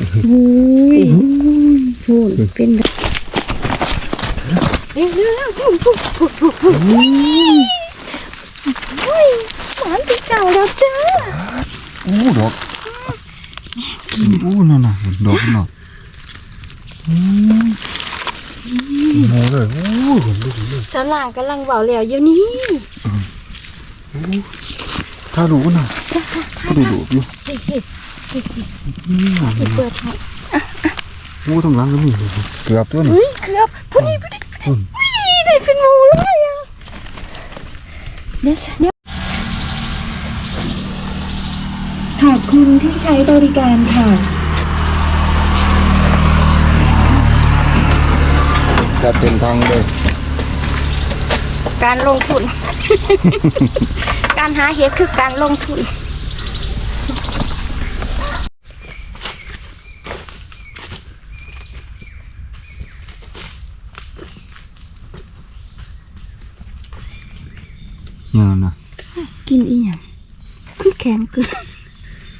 อุ้ยพูดเป็นเร็วเร็วเร็วพูดพูดพูดพูดพูดอุ้ยหวานเป็นเจ้าแล้วจ้าอู้ดอกอู้นั่นน่ะดอกน่ะอู้โมเลยอู้เห็นดูดิสลางกำลังเบาแล้วอยู่นี่ถ้าดูน่ะถ้าดูดูอยู่ สิเปิดให้อู้ตรงหลังก็มีเกือบตัวนี่เฮ้ยเกือบพูดนี่พูดนี่อืมอุ้ยได้เป็นหมูเลยอะเดี๋ยวเดี๋ยวขอบคุณที่ใช้บริการค่ะจะเป็นทางเลยการลงทุน การหาเห็ดคือการลงทุน ยังนะกินอีหยังคือแข็งเกิน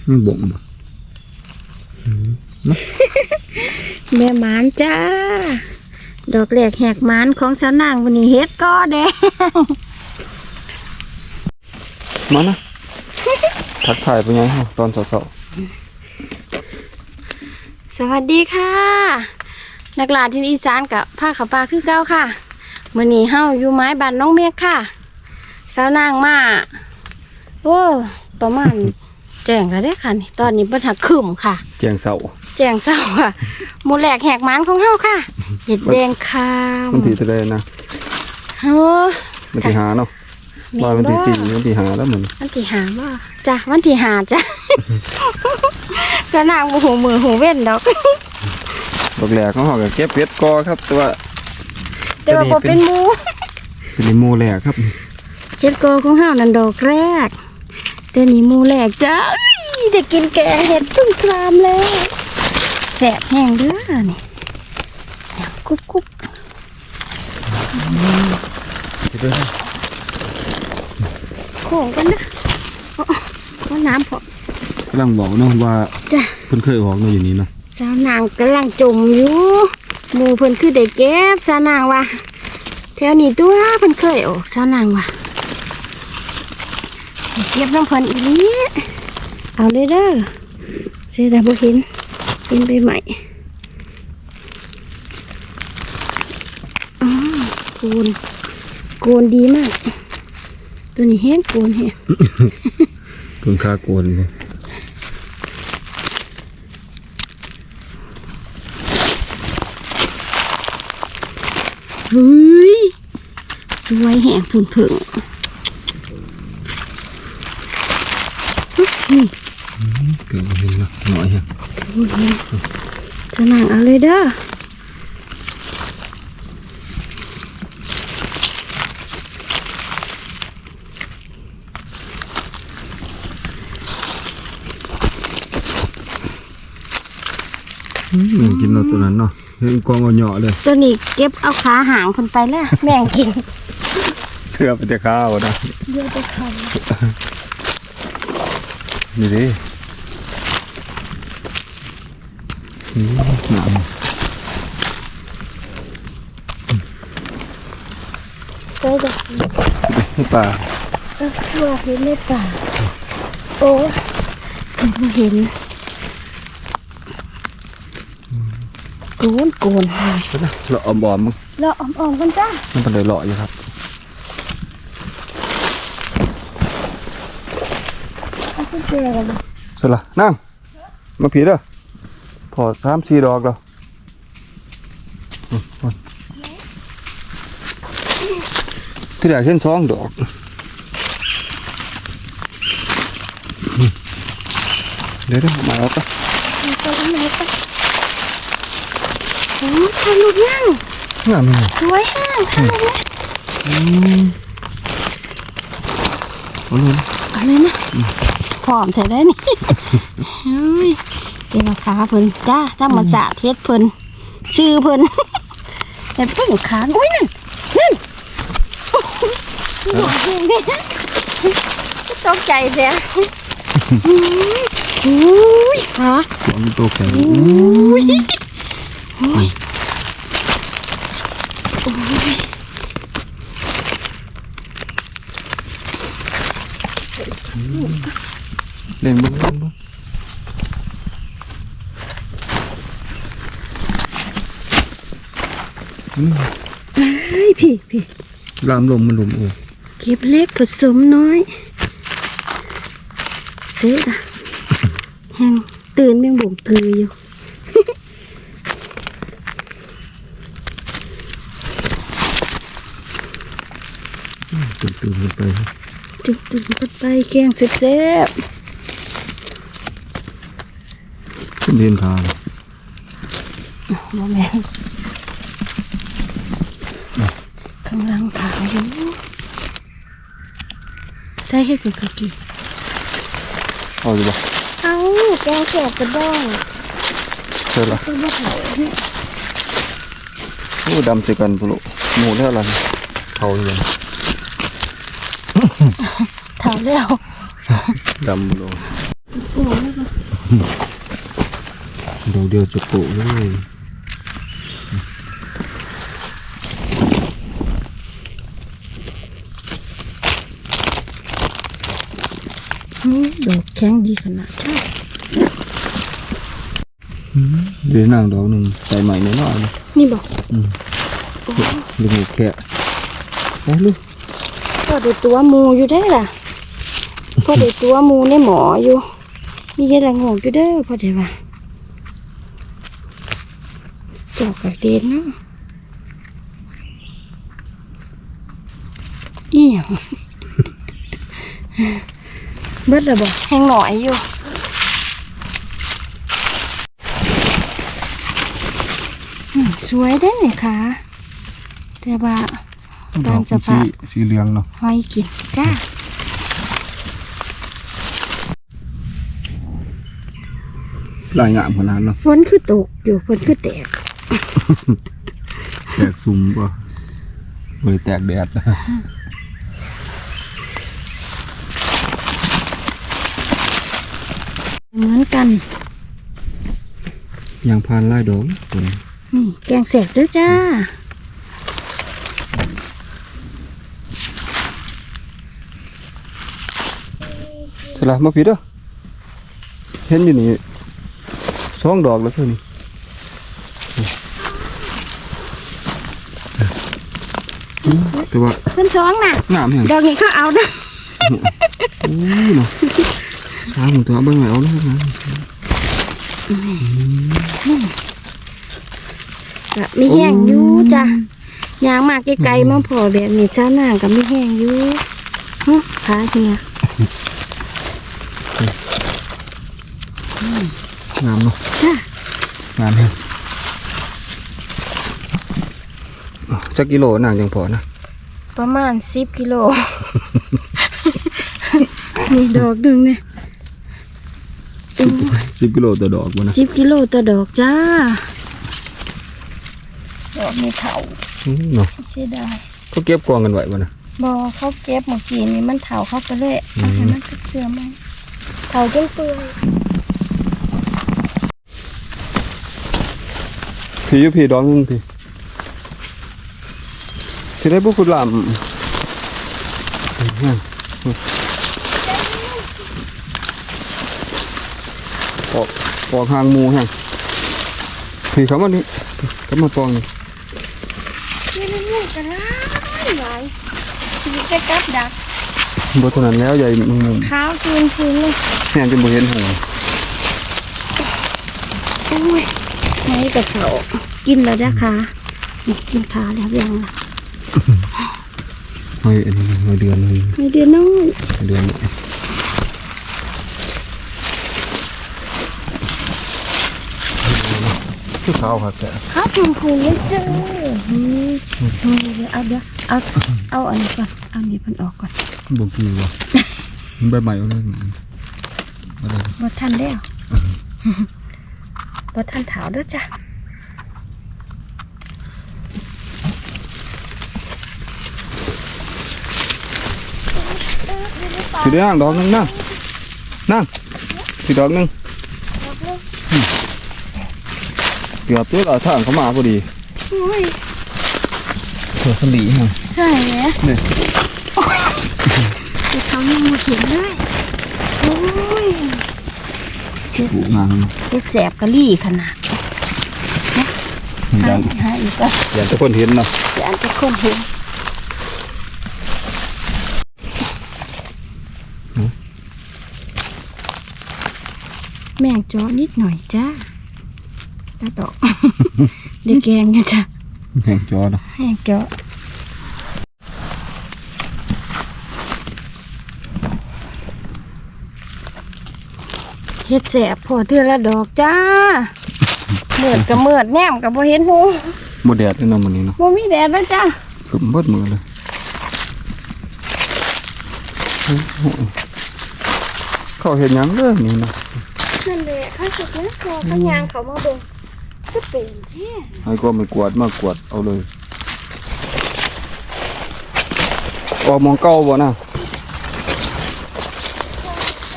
มันบ่งบ่แม่หมานจ้า ดอกแหลกแหกหมานของสาวนางวันนี้เฮ็ดก็แดงมานะทักทายไปยังเฮาตอนเช้าสวัสดีค่ะ นักลาที่อีสานกับผ้าขาวปลาคือเก้าค่ะมื่อนี้เฮาอยู่ไม้บ้านน้องเมฆค่ะ สาวนางมาโอ้ประมาณแจ้งแล้วเด้อค่ะนี่ตอนนี้บรรทักขึ้มค่ะๆแจงเสาแจ้งเศร้าค่ะหมูแหลกแหกหมันของเฮาค่ะเห็ดแดงคามวันที่เท่าใดนะเฮ้อ วันที่ห้าเนาะแม่ว่าวันที่สี่วันที่ห้าแล้วเหมือนวันที่หาบ่จ้ะวันที่หาจ้ะจะนางบ่หูมือหูเว้นดอกดอกแหลกของเฮาก็เก็บเพ็ดกอครับแต่ว่าแต่ว่าบ่เป็นหมูเป็นโมแหลกครับเฮ็ดโกของเฮานั่นดอกแรกแต่นี่หมูแรกจ้ะเอ้ยได้กินแกงเห็ดตุ้มครามแล้วแสบแห้งเด้อนี่ยำกุ๊บกุ๊บเฮ็ดเด้อโค้งกันนะโอ้ว่าน้ำพอกำลังบอกเนาะว่าจ้ะเพิ่นเคยออกเนาะอยู่นี่เนาะสาวนางกำลังจมอยู่หมูเพิ่นคือได้เก็บสาวนางว่าแถวนี้ตัวเพิ่นเคยออกสาวนางว่าได้ เก็บน้ำเพิ่นอีนี้เอาเลยเด้อเสียดายบ่เห็นเห็นไปใหม่อ๋อโกนโกนดีมาก ตัวนี้แห้งโกนแห้งเพิ่นคาโกนเลยเฮ้ยสวยแหงผุนผึ่งอุ๊ย นี่เกือบบ่เห็นเนาะหน่อยฮะโอ้ยจะนั่งเอาเลยเด้ออืมกินเนาะตัวนั้นเนาะเฮ้ยกองเอาเหยาะเลย ตัวนี้เก็บเอาขาหางคนไปแล้วแม่งกินเถื่อไปแต่ข้าวนะเยอะไปเขา นี่ดิหนามใช่จ้ะให้ป่าเออว่าเห็นในป่า โอ้ยไม่เห็นโกนโกนเราออมๆมึงเราอ่อมๆกันจ้ามันเป็นเลยเลาะอยู่ครับ เอาขึ้นเจอกันเสร็จละนั่ง มาผีเด้อพอสามสี่ดอกแล้วอืมอืมที่แรกเช่นสองดอกอืมเดี๋ยวเดี๋ยวมาเอาไปไปทำไหนไปโอ้ยถ่ายรูปยังงามเลยสวยแห้งถ่ายรูปนะอืมเอาเลยนะเอาเลยนะ พร้อมเธอได้นี่เฮ้ยเดี๋ยวราเพิ่นจ้าถ้ามาสาเทศเพิ่นชื่อเพิ่นแต่เพิ่งขาอุ้ยนั่นนั่นตกใจเสียอุ้ยขาของมีตัวแข็งอุ้ยโอ้ย เล่นเบึ้งเบิ่งเบิ่งเฮ้ยพี่พี่ลามลมมันหลุมโอ้เก็บเล็กผสมน้อยเด็กอะแหงตื่นแมงบ่งกืออยู่ตื่นตื่นกันไปจุดตื่นกันไปแกงเซฟ ขึ้น เรียนทางๆบ่แม่นกำลังถามอยู่ใช่เห็ดเป็นกะกีเอาดีบ่เอาแกงแสบกระด้องใช่ละก็บ่เผาเนี่ยโอ้ดำใส่กันปุโรหมูแล้วอะไรเขาอยู่เลยเผาแล้วดำลง โอ้ยเดี๋ยวเดียวจะโปะเลยอื้อดอกแข็งดีขนาดนั้นเดี๋ยวนางดอกหนึ่งใส่ใหม่แน่นอนเลยนี่บอกลูกหมูแค่ไปลูกก็ได้ตัวหมูอยู่ได้ล่ะก็ได้ตัวหมูในหมออยู่ มีเฮ็ดละโงกอยู่เด้อพอได้ว่า ดอกกระเด็นเนาะอีหยังเบิดและบ่แห้งหน่อยอยู่อืมสวยได้นี่ค่ะ แต่ว่าดอกเป็นสีสีเหลืองเนาะหอยกินจ้าลายงามขนาดเนาะฝนคือตกอยู่ฝนคือแตก แตกซุ่มป่ะบริแตกแดดเหมือนกันยางพานไล่ดอกตัวนี้นี่แกงแสบเด้อจ้าใช่ละมาผิดเด้อเห็นอยู่นี่สองดอกแล้วเท่านี้อืม แต่ว่าเพิ่นสองน่ะงามแห่งดอกนี้เขาเอานะโอ้ยเนาะช้างตัวเบิ่งแล้วนะนะก็มีแห้งอยู่จ้ะยางมากไกลๆมาพอแบบนี้เช้านางก็มีแห้งอยู่ฮะขาเฮียงามเนาะจ้ะงามแห่งอะ จักกิโลนางจังพอนะประมาณสิบกิโล นี่ดอกหนึ่งเนี่ยสิบสิบกิโลต่อดอกวะนะสิบกิโลต่อดอกจ้า ดอกมีเถาอืมเนาะเสียดายเขาเก็บกองกันไว้วะนะบอเขาเก็บเมื่อกี้นี่มันเถาเข้าไปเลยเอาให้มันเป็นเสื่อมไหมเถาจนเปื่อยพี่อยู่พี่ดอกหนึงพี่ ที่ได้บุคุลามเนี่ยออกออกหางหมูแห้งพี่เขามานี่เขามาปองนี่นี่มันยุ่งกันนะหลายชีวิตจะกับดักบเท่านั้นแล้วใหญ่มึงมุมขาวคืนคืนเลยแห้งจนบ่เห็นหัวโอ้ยไหนกับเขากินแล้วนะคะนี่กินขาแล้วยังล่ะ เฮ้ยอันนี้มาเดือนหนึงไม่เดือนน้อยเดือนนี้คือขาวครับแต่ขาวคืนคืนเลยจ้าอืมนี่เอาเดี๋ยวเอาเอาอันนี้ก่อนเอาอันนี้เพิ่นออกก่อนบ่กี่วะมันใบใหม่เอาเลยมาได้บ่ทันแล้วบ่ทันเถาเด้อจ้ะ สิได้อ่างดอกหนึงนั่งนั่งสีดอกหนึงเกือบตัวละทางเขามาพอดีโอ้ยเธอสลีฮะใช่ไหมนี่แต่เขายังไม่เห็นเลยโอ้ยถูกงานเฮ็ดแสบกะลี่ขนาดยัหานหาอีกก็ยันทุกคนเห็นเนาะจะอันจะคนเห็น แม่งจอนิดหน่อยจ้าตาดอก เด็กแกงอยู่จ้ะแห่งจอเนาะแม่งจอเฮ็ดแสบพอเทื่อละดอกจ้าเมือดกับเมือดแนมกับบ่เห็นหูบ่แดดเลยเนาะมื้อนี้เนาะบ่มีแดดแล้วจ้าขึ้นเบิดมือเลยโอ้โหเขาเห็นหยังเด้อนี่เนาะ นั่นแหละข้าสุดนะพอพยางเขามาเบิ่งก็เป็นแท้ให้ก็ไม่กวาดมากวาดเอาเลยออกมองเก่าบ่นะ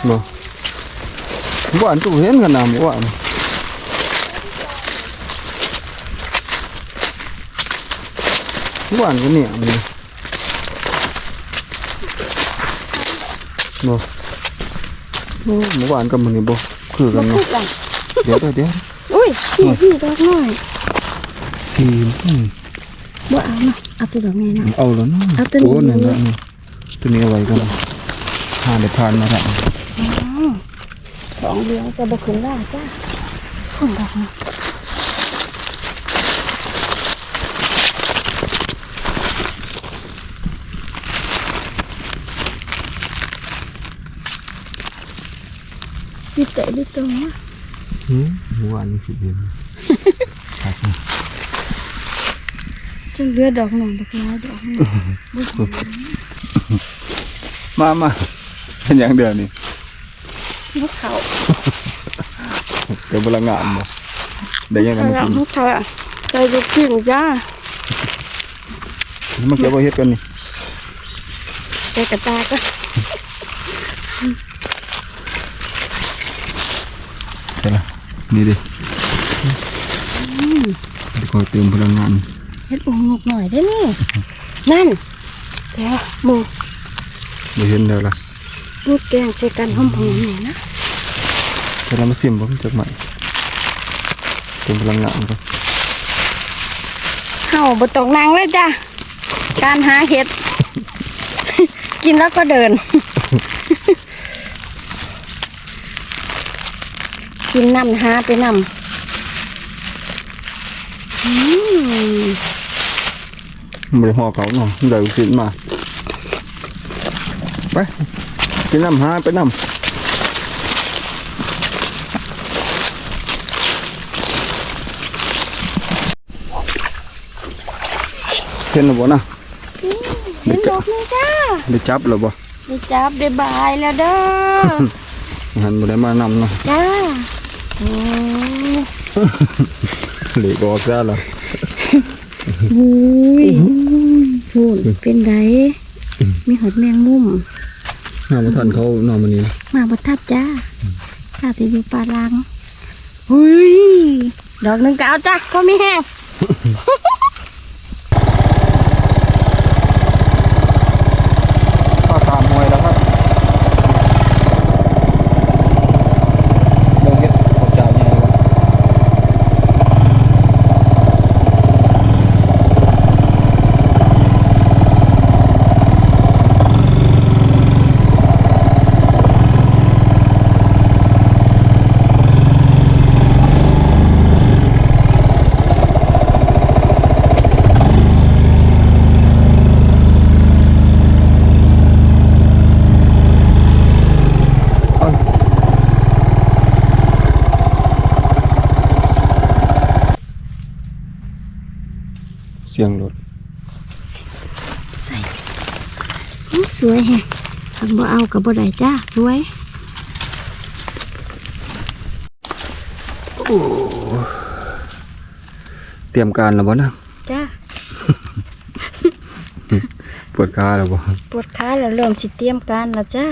บ่บ่อันตู้เห็นกันนะบ่อันบ่อันก็เนี่ยนี่บ่โอ้บ่อันกับมันนี่บ่ คือกันพูเนาะดกันเดี๋ยวเดี๋ยวเดี๋ยวอุ้ยพี่พี่ดอกน้อยทีมอืมบ่เอาเนาะเอาตัวดอกนี้เนาะเอาแล้วเนาะเอาตัวนี้โอ้นั่นละนี่ตัวนี้เอาไว้กันผ่านเดี๋ยวผ่านมาแล้วสองเดือนจะบ่ขึ้นล่าจ้าคนดอกเนาะ ดิเตะดิตรงวะหืมเมื่อวานนี้ผิดเดือนครับจังเลือดอกหนึ่งดอกน้อยดอกหนึ่ นี่ดิเดี๋ยวคอยเติมพลังงานเฮ็ดอุ้งกหน่อยได้นี่นั่นเดี๋ยวหมูเดี๋ยวเห็นแล้วล่ะลูกแกงใช้กันหอมๆนี่นะเดี๋ยวเรามาซิมบ่มันจักใหม่เติมพลังงานก่อนเฮาบ่ต้องนั่งเลยจ้ะการหาเห็ด กินแล้วก็เดิน กินน้ำหาไปน้ำอืมบ่ได้ห่อเขาเนาะได้ลูกศิษย์มา ไป กินน้ำหาไปน้ำเห็นหรือบ่นะเห็นดอกนี่จ้าได้จับหรือบ่ได้จับได้บายแล้วเด้อหันบ่ได้มานำเนาะจ้าโอ้เหล็กออกซะแล้วหุยพูนเป็นไดมีหอดแมงมุมน้ามาทันเขานอนมันนี้มาบทัดจ้าถ้าจะอยู่ป่าลังหุยดอกหนึ่งก็เอาจ้ะก็มีแห้ง ข้าตามมวยแล้วครับเบิ่งเฮ็ดขอบจานใหญ่บ่เอ้ยเสียงรถใส่อื้อสวยแฮะคันบ่เอากับบ่ได้จ้า สวยเตรียมการแล้วบ่นะจ้า ปวดขาแล้วบ่ปวดขาแล้วเริ่มสิเตรียมการแล้วจ้า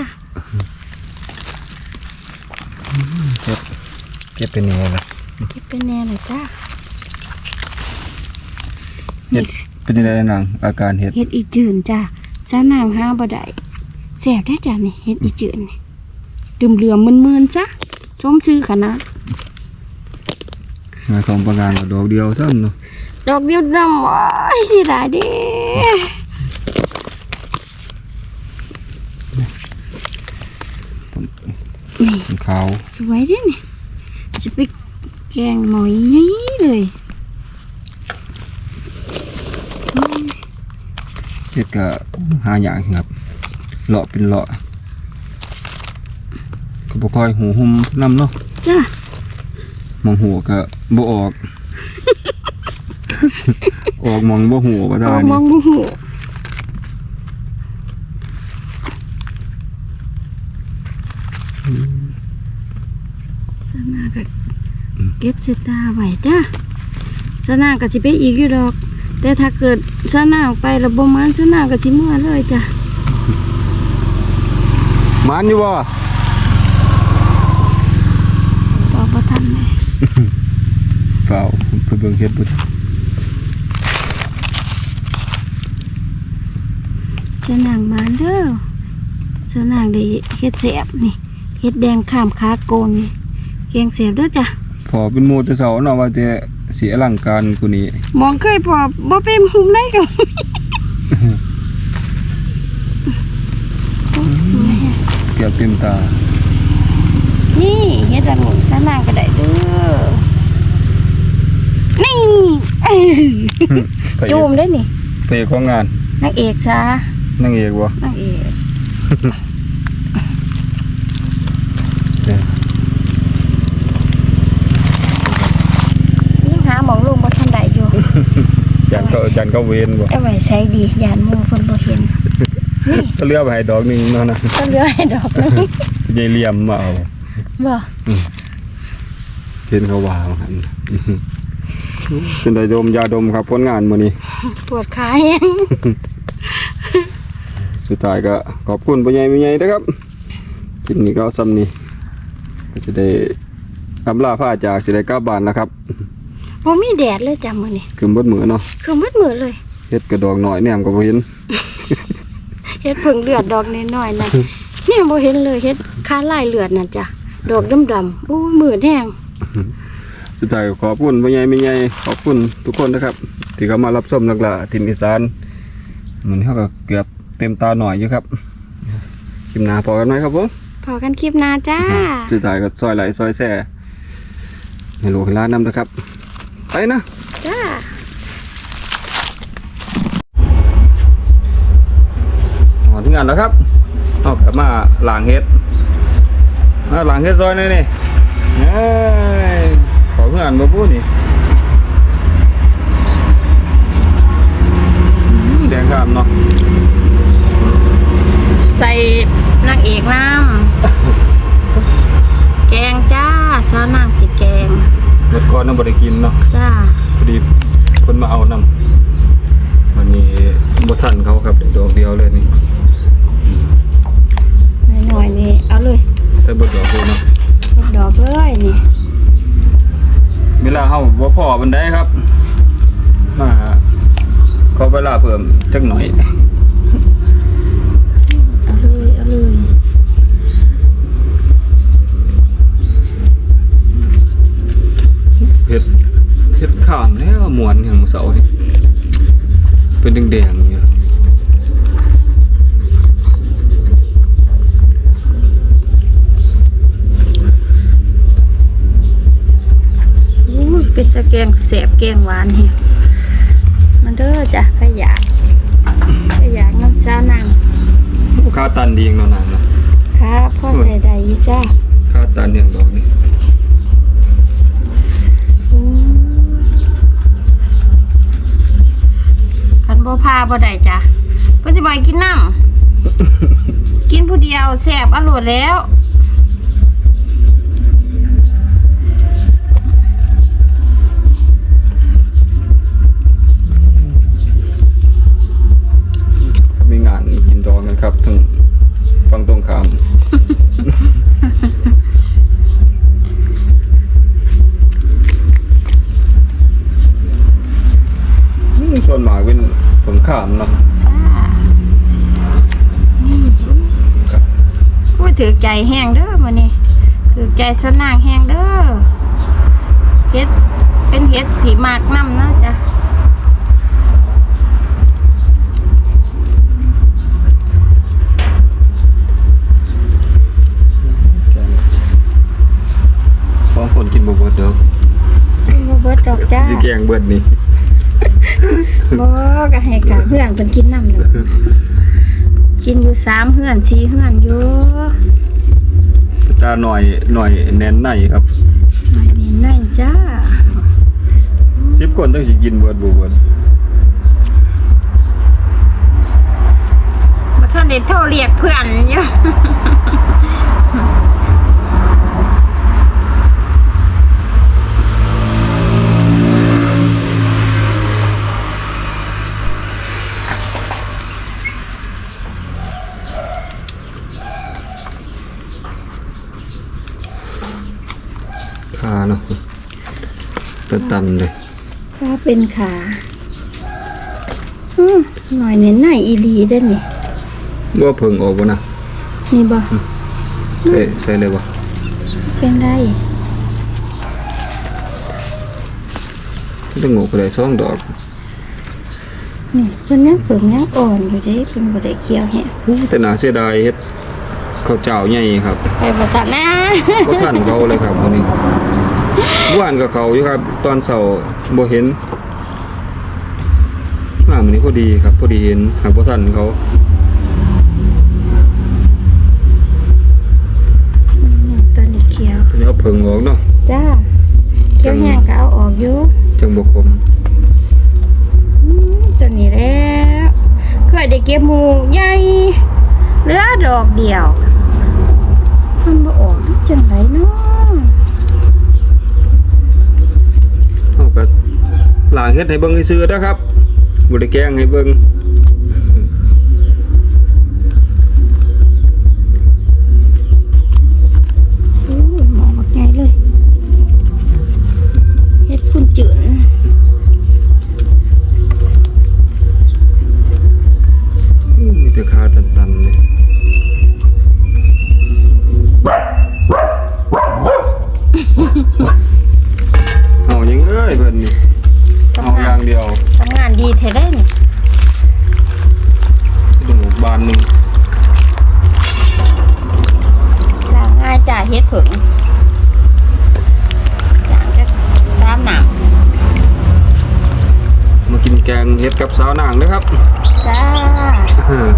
อเก็บเป็นยังไงล่ะเก็บเป็นแน่เลยจ้า เฮ็ดเป็นยังไงนางอาการเฮ็ดเฮ็ดอีจืนจ้าซานางห้าบ่ได้แซ่บได้อจ้านี่เฮ็ดอีจืนนี่ดื่มเหลือมมึนๆจ้ะส้มชื่อขนาดงานของประงานก็ดอกเดียวซ้ำเนาะดอกเดียวดำว้ายสิได้เด้มันขาวสวยเด้นี่จะไปแกงหน่อยนี้เลย เฮ็ดก็หาอย่างครับเลาะเป็นเลาะก็บ่ค่อยหูหุ่มนํเนาะจ้ามองหัวก็บ่ออก ออกมองบ่หัวบ่ได้ออกมนี่องบุหูสนาก็เก็บสตาไว้จ้าสนาก็สิไปอีกอยู่ดอก แต่ถ้าเกิดสนาออกไปแล้วบ่มันสนาก็สิเมื่อเลยจ้ะมันอยู่บ่บอกบ่ทันเลยเฝ้าไปเบิ่งเฮ็ดบ่สนางมาเด้อสนางได้เฮ็ดแสบนี่เฮ็ดแดงข้ามขาโกนนี่แกงแสบเด้อจ้ะพอเป็นหมู่แต่เช้าเนาะว่าแต่ สิอลังการกูนี้มองเคยพอบ่เป็นหุมได้ก็โอ้ยสวยอะเก็บเต็มตานี่เฮ็ดองุ่นสนางก็ได้เด้อนี่เอ้ยพระเอจูกมได้อนี่พระเอกของงานนางเอกจ้านางเอกบ่นางเอก เด้อ ยังหาหมองลงบ่ทันได้อยู่ จันก็จันก็เวนบ่เอาไว้ใช้ดียานหมู่เพิ่นบ่เห็นนี่ก็เลือกไปให้ดอกหนึงเนาะนะก็เหลือให้ดอกหนึงยายเหลี่ยมมาเอาบ่เห็นเขาว่าว่าหั่นเป็นได้ดมยาดมครับผลงานมื้อนี้ ปวดขาแฮงสุดท้ายก็ขอบคุณพ่อใหญ่แม่ใหญ่นะครับคลิปนี้ก็ซ้ำนี้ก็จะได้อำลาพาจากสิได้กลับบ้านแล้วครับ บ่มีแดดเลยจ้ะมื้อนี้คือเบิดมื้อเนาะคือมืดมืดเลยเฮ็ดกระดอกน้อยแหนมก็บ่เห็นเฮ็ดเพิ่งเลือดดอกน้อยๆนั่นเนี่ยบ่เห็นเลยเฮ็ดค้าลายเลือดนั่นจ้ะดอกดำๆโอ้ยมืดแฮงสุดท้ายก็ขอบคุณพ่อใหญ่แม่ใหญ่ขอบคุณทุกคนนะครับ ที่เข้ามารับชมนักละทินอีสานมันเฮาก็เกือบเต็มตาหน่อยอยู่ครับคลิปหน้าพอกันไหมครับผมพอกันคลิปหน้าจ้าสุดท้ายก็ซอยไหลซอยแซ่ให้ลูกให้หล้านนำนะครับ ไปนะจ้าอ๋อถึงงานแล้วครับเอากลับมาล้างเฮ็ดมาล้างเฮ็ดซอยหนี่อยนี่เอ้ยขอเพื่อนมาพูดนี่อืมแดงข้ามเนาะใส่นางเอกน้ำแกงจ้าซาวนางสิแกง เมื่อก่อนน้ำบริกินเนาะจ้าพอดีคนมาเอานำวันนี้บ่ทันเขาครับเดี๋ยวดอกเดียวเลยนี่หน่อยๆนี่เอาเลยใส่เบิดดอกเลยเนาะดอกเลยนี่เวลาเฮาบ่พอบันไดครับ มาขอเวลาเพิ่มจักหน่อย เอาเลยเอาเลย ข้ามแล้วหมวนอย่างเสานี่เป็นแดงๆอยู่อู้ยเป็นตะแกงแสบแกงหวานเฮะมันเด้อจ้ะขยะขยะน้ำซาวนางค่าตันดีเองนานางนะค่ะพ่อใส่ได้ยู่จ้าค่าตันอย่างดอกนี่ บ่พาบ่ได้จ้ะก็จะบ่ให้กินน้ำ กินผู้เดียวแสบอร่อยแล้ว มีงานกินดองกันครับทั้งามเนาะจ้านี่โอ้ยถือใจแห้งเด้อมื้อนี้ถือใจสนางแห้งเด้อเฮ็ดเป็นเฮ็ดผีมากน้ำนะจ๊ะสองคนกินบ่เบิดเด้อบ่เบิดดอกจ้าสิแกงเบิดนี่ บ่ก็ให้กะเพื่อนเพิ่นกินน้ำเด้อกินอยู่สามเฮือนสี่เฮือนอยู่ตาหน่อยหน่อยแน่นในครับหน่อยนี่นั่นจ้า10คนต้องสิกินเบิดบ่เบิดบ่ทันได้โทรเรียกเพื่อนอยู่ ขาเนาะตันตันเลยก็เป็นขาอืมหน่อยเน้นในอีหลีได้อนี่บ่เพิ่งออกบ่นะนี่บ่ใส่ใส่เลยบ่เป็นได้ต้องงอกไปได้สองดอกนี่เพิ่นยังเปิ่งยังอ่อนอยู่เด้เพิ่นบ่ได้เคี้ยวแฮะแต่น่าเสียดายเฮ็ดข้าวเจ้าใหญ่ครับ ไปบ่ทันนะบ่ทันเขาเลยครับวันนี้เมื่อ วานก็เขาอยู่ครับ ตอนเช้าบ่เห็นมามื้อนี้พอดีครับพอดีเห็นหากบ่ทันเขานี่ตอนนี้เคี้ยวเพิ่นเอาเพิ่งออกเนาะจ้าเคี้ยวแห้งก็เอาออกอยู่จังบ่คมอืมตัวนี้แล้วเคยได้เก็บหมูใหญ่เหลือดอกเดียวมันบ่ออกจังไดเนาะ เฮาก็ล้างเฮ็ดให้เบิ่งซื่อๆนะครับบ่ได้แกล้งให้เบิ่งโอ้ยหมอบักใหญ่เลยเฮ็ดคุณจืนมีแต่ขาตันๆเลย สาวนางนะครับจ้า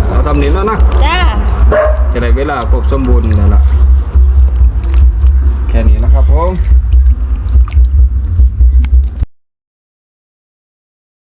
เอาทำนี้แล้วนะจ้าจะได้เวลาครบสมบูรณ์